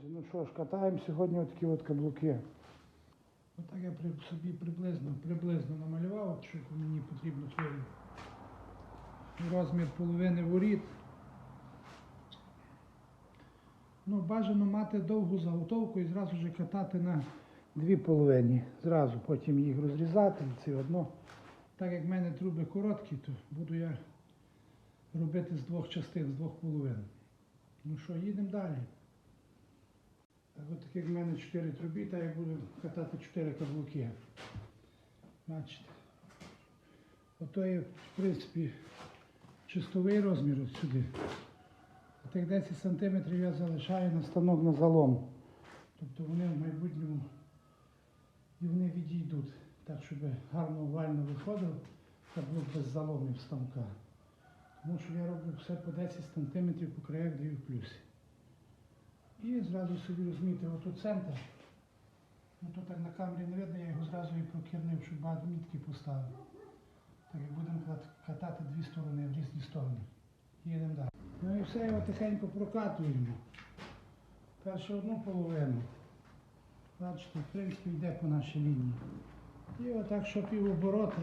Друзі, ну що ж, катаємо сьогодні такі от каблуки. Отак я собі приблизно, приблизно намалював, що мені потрібно хвилю. Розмір половини воріт. Ну, бажано мати довгу заготовку і зразу ж катати на дві половини. Зразу потім їх розрізати, це одно. Так як в мене труби короткі, то буду я робити з двох частин, з двох половин. Ну що, їдемо далі. От таких в мене чотири трубі, та я буду катати чотири каблуки. Бачите. Ото є, в принципі, чистовий розмір от сюди. А тих 10 см я залишаю на станок на залом. Тобто вони в майбутньому і вони відійдуть. Так, щоб гарно овально виходив каблук без заломів станка. Тому що я роблю все по 10 см по краях даю в плюсі. І зразу собі розумієте, отут центр. Ну то так на камері не видно, я його зразу і прокірнив, щоб багато мітки поставив. Так як будемо катати дві сторони в різні сторони. Їдемо далі. Ну і все його тихенько прокатуємо. Перше одну половину. Бачите, в принципі йде по нашій лінії. І отак, що півоборота,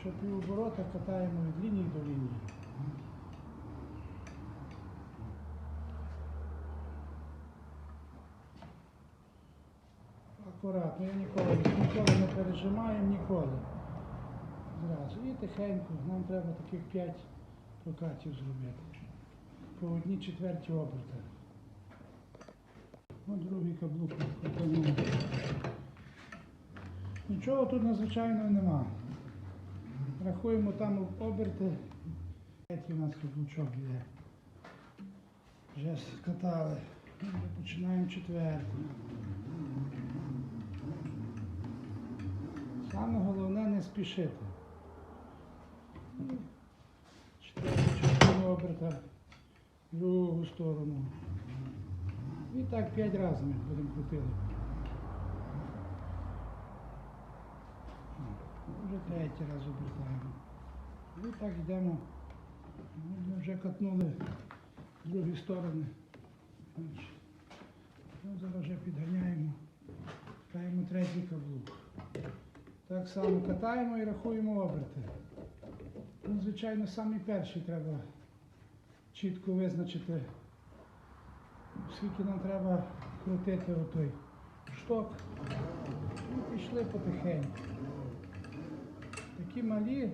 що півоборота катаємо від лінії до лінії. Акуратно, я ніколи, ніколи не пережимаю, ніколи. Зразу. І тихенько, нам треба таких 5 прокатів зробити. По одній четверті оберта. Ось другий каблук пропоную. Нічого тут надзвичайного нема. Рахуємо там оберти. Третій у нас каблучок є. Вже скатали. Починаємо четвертий. Саме головне не спішити. Чотири оберта в другу сторону. І так п'ять разів ми будемо крутити. Вже третій раз обертаємо. І так йдемо. Ми вже катнули з другі сторони. Ну, зараз вже підганяємо. Катаємо третій каблук. Так само катаємо і рахуємо оберти. Ну, звичайно, самі перші треба чітко визначити, скільки нам треба крутити отой шток. І пішли потихеньку. Такі малі,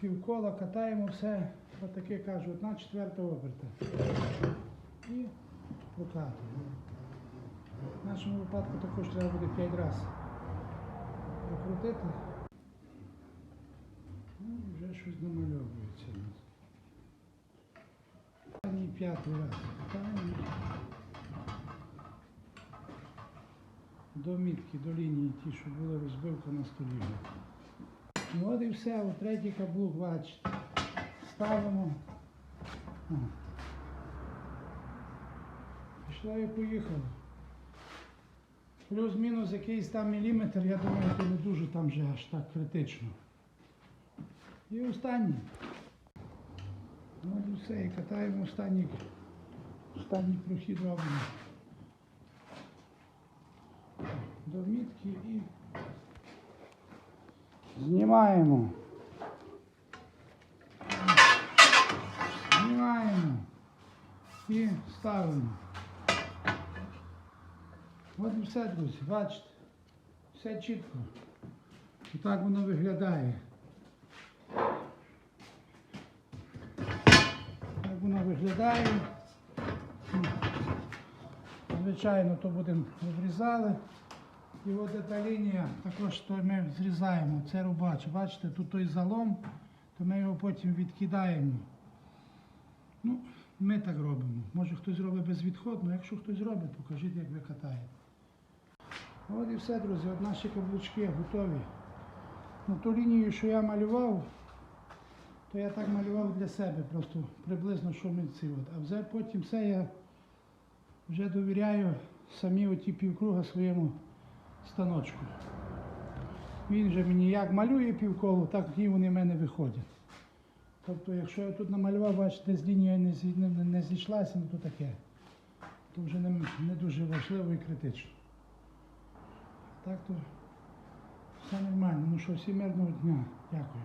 півкола катаємо все, отаке кажу, одна четверта оберта. І прокатуємо. В нашому випадку також треба буде 5 разів прокрутити. Ну, вже щось намальовується у нас. Останній п'ятий раз катаємо. До мітки, до лінії ті, що була розбивка на столі. Ну от і все, от третій каблук, бачите. Ставимо. О. Пішло і поїхало. Плюс-мінус якийсь там міліметр, я думаю, це не дуже там вже аж так критично. І останній. Ну все, і катаємо останній, останній прохід робимо. До мітки і знімаємо. Знімаємо і ставимо. От все, друзі, бачите, все чітко. І так воно виглядає. Так воно виглядає. Звичайно, то будемо розрізали. І от ця лінія, також то ми зрізаємо. Це рубач. Бачите, тут той залом, то ми його потім відкидаємо. Ну, ми так робимо. Може хтось робить безвідходно, якщо хтось робить, покажіть, як ви катаєте. От і все, друзі, от наші каблучки готові. Ну, ту лінію, що я малював, то я так малював для себе, просто приблизно, що ми ці от. А вже потім все я вже довіряю самі оті півкруга своєму станочку. Він же мені як малює півколо, так і вони в мене виходять. Тобто, якщо я тут намалював, бачите, десь лінія не, не, не зійшлася, ну то таке. то вже не, не дуже важливо і критично. Так то все нормально. Ну що, всім мирного дня. Дякую.